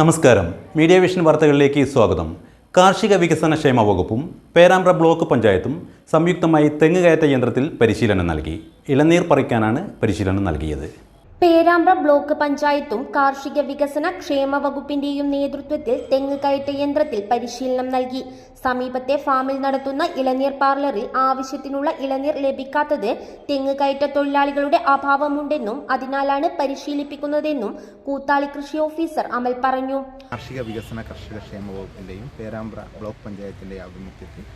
നമസ്കാരം. Media vision വാർത്തകളിലേക്ക് സ്വാഗതം. കാർഷിക വികസന ക്ഷേമ വകുപ്പും പേരാമ്പ്ര ബ്ലോക്ക് പഞ്ചായത്തും സംയുക്തമായി തെങ്ങ് കയറ്റ യന്ത്രത്തിൽ പരിശീലനം നൽകി. ഇളനീർ പറിക്കാനാണ് പരിശീലനം നൽകിയത്. പേരാമ്പ്ര ബ്ലോക്ക് പഞ്ചായത്തും കാർഷിക വികസന ക്ഷേമ വകുപ്പിന്റെയും നേതൃത്വത്തിൽ തെങ്ങ് കയറ്റ യന്ത്രത്തിൽ പരിശീലനം നൽകി. സമീപത്തെ ഫാമിൽ നടത്തുന്ന ഇളനീർ പാർലറിൽ ആവശ്യത്തിനുള്ള ഇളനീർ ലഭിക്കാത്തത് തെങ്ങ് കയറ്റ തൊഴിലാളികളുടെ അഭാവമുണ്ടെന്നും അതിനാലാണ് പരിശീലിപ്പിക്കുന്നതെന്നും കൂത്താളി കൃഷി ഓഫീസർ അമൽ പറഞ്ഞു. കാർഷിക വികസന കർഷക ക്ഷേമ വകുപ്പിന്റെയും പേരാമ്പ്ര ബ്ലോക്ക് പഞ്ചായത്തിന്റെ ആഭിമുഖ്യത്തിൽ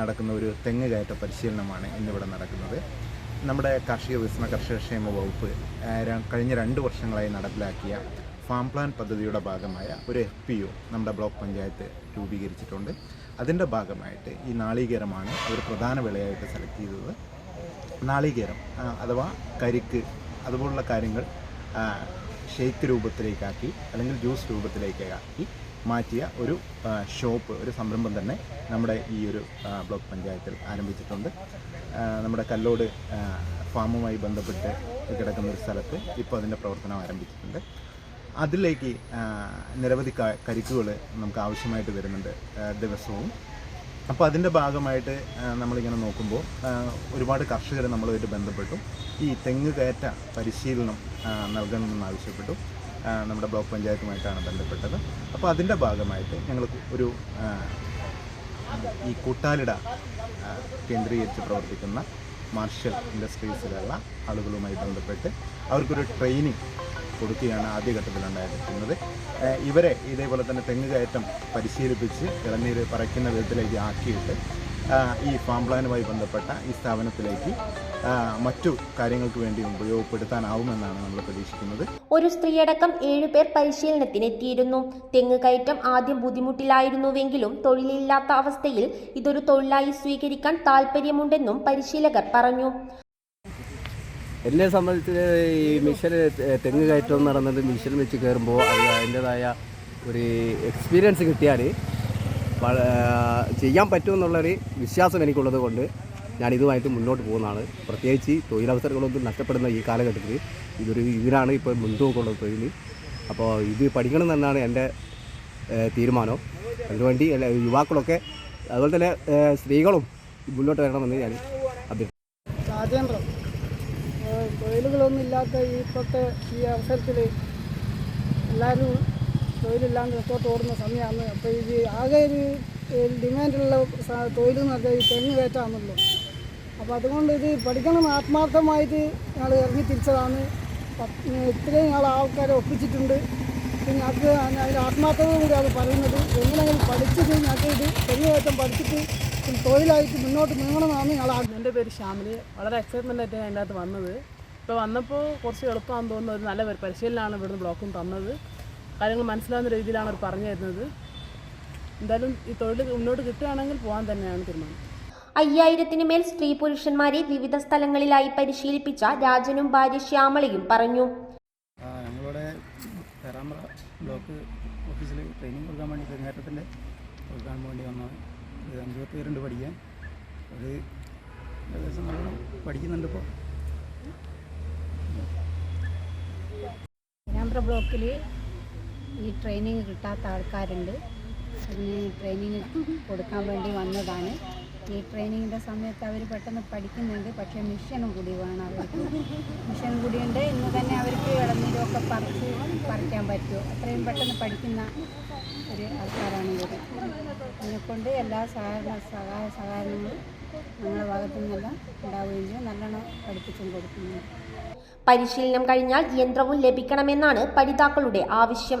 നടക്കുന്ന ഒരു തെങ്ങ് കയറ്റ പരിശീലനമാണ് ഇന്നിവിടെ നടക്കുന്നത്. നമ്മുടെ കാർഷിക വികസന കർഷക ക്ഷേമ വകുപ്പ് കഴിഞ്ഞ രണ്ട് വർഷങ്ങളായി നടപ്പിലാക്കിയ ഫാം പ്ലാൻ പദ്ധതിയുടെ ഭാഗമായ ഒരു എഫ് പി ഒ നമ്മുടെ ബ്ലോക്ക് പഞ്ചായത്ത് രൂപീകരിച്ചിട്ടുണ്ട്. അതിന്റെ ഭാഗമായിട്ട് ഈ നാളികേരമാണ് ഒരു പ്രധാന വിളയായിട്ട് സെലക്ട് ചെയ്തത്. നാളികേരം അഥവാ കരിക്ക് അതുപോലുള്ള കാര്യങ്ങൾ ഷേക്ക് രൂപത്തിലേക്കാക്കി അല്ലെങ്കിൽ ജ്യൂസ് രൂപത്തിലേക്കാക്കി മാറ്റിയ ഒരു ഷോപ്പ് ഒരു സംരംഭം തന്നെ നമ്മുടെ ഈ ഒരു ബ്ലോക്ക് പഞ്ചായത്തിൽ ആരംഭിച്ചിട്ടുണ്ട്. നമ്മുടെ കല്ലോട് ഫാമുമായി ബന്ധപ്പെട്ട് കിടക്കുന്ന ഒരു സ്ഥലത്ത് ഇപ്പോൾ അതിന്റെ പ്രവർത്തനം ആരംഭിച്ചിട്ടുണ്ട്. അതിലേക്ക് നിരവധി കരിക്കുകൾ നമുക്ക് ആവശ്യമായിട്ട് വരുന്നുണ്ട് ദിവസവും. അപ്പോൾ അതിന്റെ ഭാഗമായിട്ട് നമ്മളിങ്ങനെ നോക്കുമ്പോൾ ഒരുപാട് കർഷകർ നമ്മളുമായിട്ട് ബന്ധപ്പെട്ടു. ഈ തെങ്ങ് കയറ്റ പരിശീലനം നൽകണമെന്ന് ആവശ്യപ്പെട്ടു. നമ്മുടെ ബ്ലോക്ക് പഞ്ചായത്തുമായിട്ടാണ് ബന്ധപ്പെട്ടത്. അപ്പോൾ അതിന്റെ ഭാഗമായിട്ട് ഞങ്ങൾ ഒരു ഈ കൂട്ടാലിട കേന്ദ്രീകരിച്ച് പ്രവർത്തിക്കുന്ന മാർഷൽ ഇൻഡസ്ട്രീസിലുള്ള ആളുകളുമായി ബന്ധപ്പെട്ട് അവർക്കൊരു ട്രെയിനിങ് കൊടുക്കുകയാണ് ആദ്യഘട്ടത്തിലുണ്ടായിരിക്കുന്നത്. ഉണ്ടായിരിക്കുന്നത് ഇവരെ ഇതേപോലെ തന്നെ തെങ്ങ് കയറ്റം പരിശീലിപ്പിച്ച് ഇളനീര് പറിക്കുന്ന വിധത്തിലേക്ക് ആക്കിയിട്ട് ഈ ഫാം പ്ലാനുമായി ബന്ധപ്പെട്ട ഈ സ്ഥാപനത്തിലേക്ക് മറ്റു കാര്യങ്ങൾക്ക് വേണ്ടി ഉപയോഗപ്പെടുത്താനാവുമെന്നാണ് നമ്മൾ പ്രതീക്ഷിക്കുന്നത്. ഒരു സ്ത്രീയടക്കം ഏഴുപേർ പരിശീലനത്തിനെത്തിയിരുന്നു. തെങ്ങ് കയറ്റം ആദ്യം ബുദ്ധിമുട്ടിലായിരുന്നുവെങ്കിലും തൊഴിലില്ലാത്ത അവസ്ഥയിൽ ഇതൊരു തൊഴിലായി സ്വീകരിക്കാൻ താല്പര്യമുണ്ടെന്നും പരിശീലകർ പറഞ്ഞു. എന്നെ സംബന്ധിച്ച് ഈ മിഷൻ തെങ്ങ് കയറ്റം നടന്നത് മിഷൻ വെച്ച് കയറുമ്പോൾ അത് അതിന്റെതായ ഒരു എക്സ്പീരിയൻസ് കിട്ടിയാൽ ചെയ്യാൻ പറ്റുമെന്നുള്ളൊരു വിശ്വാസം എനിക്കുള്ളത് കൊണ്ട് ഞാൻ ഇതുമായിട്ട് മുന്നോട്ട് പോകുന്നതാണ്. പ്രത്യേകിച്ച് തൊഴിലവസരങ്ങളൊന്നും നഷ്ടപ്പെടുന്ന ഈ കാലഘട്ടത്തിൽ ഇതൊരു ഇതിനാണ് ഇപ്പോൾ മുൻതൂക്കമുള്ള തൊഴിൽ. അപ്പോൾ ഇത് പഠിക്കണം എന്നാണ് എന്റെ തീരുമാനം. അതിനുവേണ്ടി യുവാക്കളൊക്കെ അതുപോലെ തന്നെ സ്ത്രീകളും മുന്നോട്ട് വരണമെന്ന് ഞാൻ അഭ്യർത്ഥിക്കുന്നു. രാജേന്ദ്രൻ തൊഴിലുകളൊന്നും ഇല്ലാത്ത ഇപ്പോഴത്തെ ഈ അവസരത്തിൽ എല്ലാവരും തൊഴിലില്ലാണ്ട് പുറത്തോട്ട് ഓടുന്ന സമയമാണ്. അപ്പോൾ ഇത് ആകെ ഒരു ഡിമാൻഡുള്ള തൊഴിൽ എന്നൊക്കെ ഈ തെങ്ങ് കയറ്റാണല്ലോ അപ്പോൾ അതുകൊണ്ട് ഇത് പഠിക്കണം ആത്മാർത്ഥമായിട്ട് ഞങ്ങൾ ഇറങ്ങി തിരിച്ചതാണ്. ഇത്രയും ഞങ്ങൾ ആൾക്കാരെ ഒപ്പിച്ചിട്ടുണ്ട്. പിന്നെ അത് അതിന്റെ ആത്മാർത്ഥത കൂടി അത് പറയുന്നത് എങ്ങനെയെങ്കിലും പഠിച്ചിട്ട് ഞങ്ങൾക്ക് ഇത് തെങ്ങ് കയറ്റം പഠിച്ചിട്ട് തൊഴിലായിട്ട് മുന്നോട്ട് നീങ്ങണമെന്നാണ് ഞങ്ങൾ എന്റെ പേര് ശ്യാമിലി. വളരെ എക്സൈറ്റ്മെന്റ് ആയിട്ട് ഞാൻ അതിന്റെ അകത്ത് വന്നത്. ഇപ്പോൾ വന്നപ്പോൾ കുറച്ച് എളുപ്പമാണെന്ന് തോന്നുന്നത് നല്ല പരിശീലനമാണ് ഇവിടുന്ന് ബ്ലോക്കും തന്നത്. കാര്യങ്ങൾ മനസ്സിലാവുന്ന രീതിയിലാണ് അവർ പറഞ്ഞു തരുന്നത്. എന്തായാലും ഈ തൊഴിൽ മുന്നോട്ട് കിട്ടുകയാണെങ്കിൽ പോകാൻ തന്നെയാണ് തീരുമാനം. അയ്യായിരത്തിന് മേൽ സ്ത്രീ പുരുഷന്മാരെ വിവിധ സ്ഥലങ്ങളിലായി പരിശീലിപ്പിച്ച രാജനും ഭാര്യ ശ്യാമളയും പറഞ്ഞു. ഞങ്ങളുടെ ഞങ്ങളിവിടെ പേരാമ്പ്ര ബ്ലോക്ക് ഓഫീസിൽ ട്രെയിനിങ് കൊടുക്കാൻ വേണ്ടി തെങ്ങേറ്റത്തിന്റെ കൊടുക്കാൻ വേണ്ടി വന്ന ഒരു അഞ്ച് പത്ത് പേരുണ്ട് പഠിക്കാൻ. ഒരു ഏകദേശം നല്ലോണം പഠിക്കുന്നുണ്ട് ഇപ്പോൾ പേരാമ്പ്ര ബ്ലോക്കിൽ ഈ ട്രെയിനിങ് കിട്ടാത്ത ആൾക്കാരുണ്ട്. അതിന് ട്രെയിനിങ് കൊടുക്കാൻ വേണ്ടി വന്നതാണ്. ഈ ട്രെയിനിങ്ങിന്റെ സമയത്ത് അവർ പെട്ടെന്ന് പഠിക്കുന്നുണ്ട്. പക്ഷേ മിഷനും കൂടി വേണം അവർക്ക്. മിഷൻ കൂടിയുണ്ട്. ഇന്ന് തന്നെ അവർക്ക് ഇളനീരമൊക്കെ പറിച്ച് പറിക്കാൻ പറ്റുമോ അത്രയും പെട്ടെന്ന് പഠിക്കുന്ന ഒരു ആൾക്കാരാണ് ഇവർ അതിനെക്കൊണ്ട് എല്ലാ സഹകരണ സഹായ സഹകരണങ്ങളും ഞങ്ങളുടെ ഭാഗത്തു നിന്നെല്ലാം ഉണ്ടാവുകയും നല്ലോണം പഠിപ്പിച്ചും കൊടുക്കുന്നുണ്ട്. പരിശീലനം കഴിഞ്ഞാൽ യന്ത്രവും ലഭിക്കണമെന്നാണ് പഠിതാക്കളുടെ ആവശ്യം.